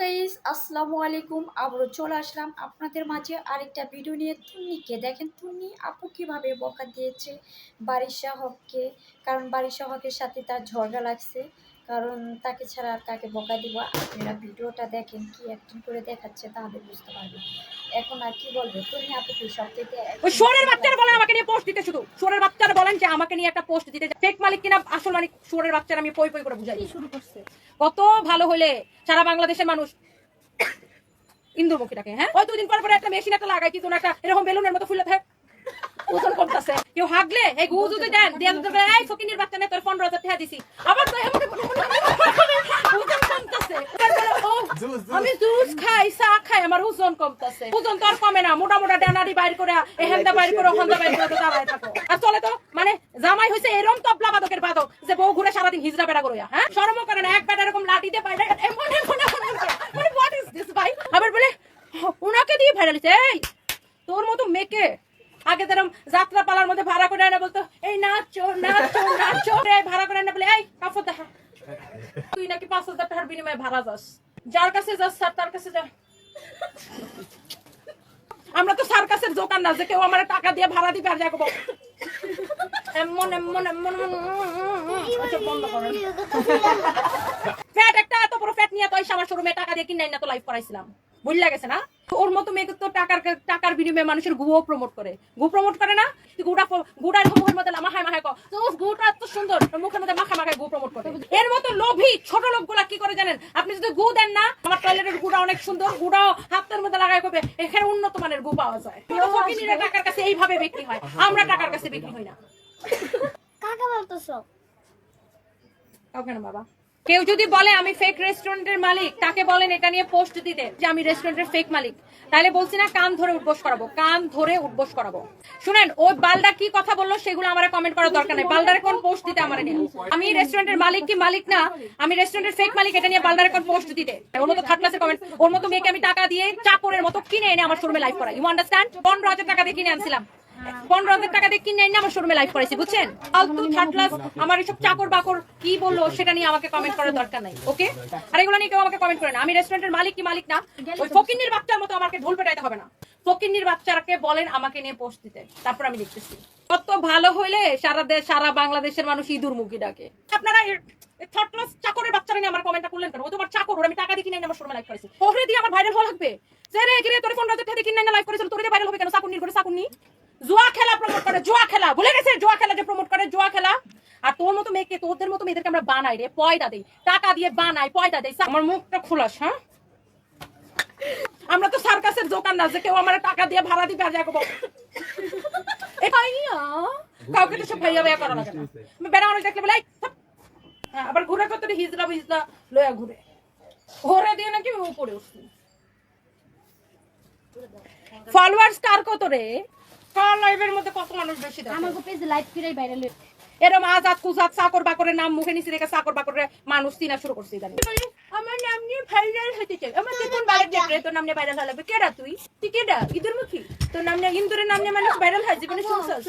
Guys আসসালামু আলাইকুম। আবারও চলে আসলাম আপনাদের মাঝে আরেকটা ভিডিও নিয়ে। তুন্নিকে দেখেন, তুন্নি আপু কীভাবে বকা দিয়েছে বারিশা হককে? কারণ বারিশা হকের সাথে তার ঝগড়া লাগছে। কারণ তাকে ছাড়া আর কাকে বকা দিব? আপনারা ভিডিওটা দেখেন কি অ্যাক্টিং করে দেখাচ্ছে তাহলে বুঝতে পারবেন এখন আর কি বলব? তুন্নি আপুকে সবথেকে ওই সোরের বাচ্চারা বলেন আমাকে নিয়ে পোস্ট দিতে শুধু সোরের বাচ্চারা বলেন যে আমাকে নিয়ে একটা পোস্ট দিতে ফেক মালিক কিনা? আসল মালিক সোরের বাচ্চারা আমি পই পই করে বুঝাই শুরু করছে। কত ভালো হলে সারা বাংলাদেশের মানুষ ইন্দুরমুখীটাকে হ্যাঁ? ওই দুদিন পর পরে একটা মেশিন একটা লাগাই কিন্তু একটা এরকম বেলুনের মতো ফুলে থাকে। ওজন কমতাছে। কেউ হাগলে এই গু যদি দেন দিয়ে এই ফকিনির বাচ্চা নে তোর পনেরো হাজার টাকা দিছি। আবার তো এমন ওজন কমতাছে এবার বলে, ও, আমি জুস খাই চা খাই আমার ওজন কমতাছে। ওজন তো আর কমে না, মোটা মোটা ডানারি বাইর করে এহেন্দা বাইর করে হন্দা বাইর করে দাঁড়ায় থাকো। আর চলে তো মানে জামাই হইছে এরকম তবলা বাদকের বাদক যে বউ ঘুরে সারাদিন হিজড়া বেড়া করে হ্যাঁ? শরমও করে না, এক বেটা এরকম লাঠি দিয়ে বাইরে এমন এমন। মানে হোয়াট ইজ দিস ভাই? আবার বলে ওনাকে দিয়ে ভাইরালিছে এই, তোর মতো মেয়েকে আগে তেরম যাত্রা পালার মধ্যে ভাড়া করে আনা বলতো, এই নাচো নাচো নাচো। ভাড়া করে আনা বলে, এই, কাপড় দেখা। তুই নাকি পাঁচ হাজার টাকার বিনিময়ে ভাড়া যাস। যার কাছে যাস স্যার তার কাছে যা। আমরা তো সার্কাসের দোকান না, যে কেউ আমার টাকা দিয়ে ভাড়া দিবে আর যাব এমন এমন এমন আচ্ছা বন্ধ ফ্যাট একটা, এত বড় ফ্যাট নিয়ে তো আমার শোরুমে টাকা দিয়ে কিনাই না তো লাইভ করাইছিলাম। ভুল গেছে না? ওর মতো মেয়েকে তো টাকার টাকার বিনিময়ে মানুষের গুও প্রমোট করে। গু প্রমোট করে না? গুড়া গুড়ার মুখের মধ্যে মাখায় মাখায় কো তো গুটা এত সুন্দর মুখের মধ্যে মাখা মাখায় গু প্রমোট করে। এর মতো লোভী ছোট লোকগুলা কি করে জানেন? আপনি যদি গু দেন না আমার টয়লেটের গুড়া অনেক সুন্দর গুড়াও হাতের মধ্যে লাগায় কবে এখানে উন্নত মানের গু পাওয়া যায়। টাকার কাছে এইভাবে বিক্রি হয়। আমরা টাকার কাছে বিক্রি হই না। কাকা বলতেছ? কাউকে না বাবা। কেউ যদি বলে আমি ফেক রেস্টুরেন্টের মালিক, তাকে বলেন এটা নিয়ে পোস্ট দিতে যে আমি রেস্টুরেন্টের ফেক মালিক। তাহলে বলছি না, কান ধরে উঠবোস করাবো, কান ধরে উঠবোস করাবো। শুনেন, ওই বালদা কি কথা বলল সেগুলো আমার কমেন্ট করার দরকার নেই। বালদারে কোন পোস্ট দিতে আমার নিয়ে? আমি রেস্টুরেন্টের মালিক কি মালিক না? আমি রেস্টুরেন্টের ফেক মালিক, এটা নিয়ে বালদারে কোন পোস্ট দিতে? ওর মতো থার্ড ক্লাসের কমেন্ট ওর মতো মেয়েকে আমি টাকা দিয়ে চাকরের মতো কিনে এনে আমার শোরুমে লাইভ করা ইউ আন্ডারস্ট্যান্ড পনেরো হাজার টাকা দিয়ে কিনে আনছিলাম? পনেরো হাজার টাকা দিয়ে কিনে আমার শোরুমে লাইভ বুঝছেন? আমার চাকর বাকর কি বলল সেটা নিয়ে আমাকে কমেন্ট করার দরকার নাই ওকে আর এগুলো নিয়ে কেউ আমাকে কমেন্ট করে না। আমি রেস্টুরেন্টের মালিক কি মালিক না? ওই বাচ্চার মতো আমাকে পেটাইতে হবে না। বাচ্চারাকে বলেন আমাকে নিয়ে পোস্ট দিতে। তারপর আমি দেখতেছি। কত ভালো হইলে সারা দেশ সারা বাংলাদেশের মানুষ ইঁদুর মুখী ডাকে। আপনারা থার্ড চাকরের বাচ্চারা নিয়ে আমার কমেন্টটা করলেন কেন? ও তোমার চাকর আমি টাকা দিয়ে কিনে আমার শোরুমে লাইভ করেছি দিয়ে আমার ভাইরাল হওয়া লাগবে। যে রে কিরে তোর ফোন রাতে কিনে লাইভ করেছিল তোর ভাইরাল হবে কেন? চাকুন্নির করে চাকুন্নি। জুয়া খেলা প্রমোট করে জুয়া খেলা। ভুলে গেছে? জুয়া খেলা যে প্রমোট করে জুয়া খেলা? আর তোর মতো মেয়েকে তোদের মতো মেয়েদেরকে আমরা বানাই রে পয়দা দেই টাকা দিয়ে বানাই পয়দা দেই। আমার মুখটা খোলাস হ্যাঁ? আমরা তো সার্কাসের দোকান না যে কেউ আমার টাকা দিয়ে ভাড়া যাব এ ভাইয়া কাউকে তো সব ভাইয়া ভাইয়া করা লাগে না। বেড়া মানুষ দেখলে বলে "এই, হ্যাঁ, আবার ঘুরে করতে হিজলা হিজলা লয়া ঘুরে। ঘুরে দিয়ে নাকি উপরে উঠছি। ফলোয়ার্স কার কত রে? কার লাইভের মধ্যে কত মানুষ বেশি দেখে? আমার পেজ লাইভ ফিরাই ভাইরাল এরম আজাদ কুজাদ চাকর বাকরের নাম মুখে নিচে রেখে চাকর বাকরের মানুষ চিনা শুরু করছে জানি আমার নাম নিয়ে ভাইরাল হতে চাই। আমার কোন বাইরে দেখলে তোর নাম নিয়ে ভাইরাল হবে কেডা তুই? তুই কেডা? ইঁদুর মুখী? তোর নাম নিয়ে ইন্দুরের নাম নিয়ে মানুষ ভাইরাল হয় জীবনে শুনছস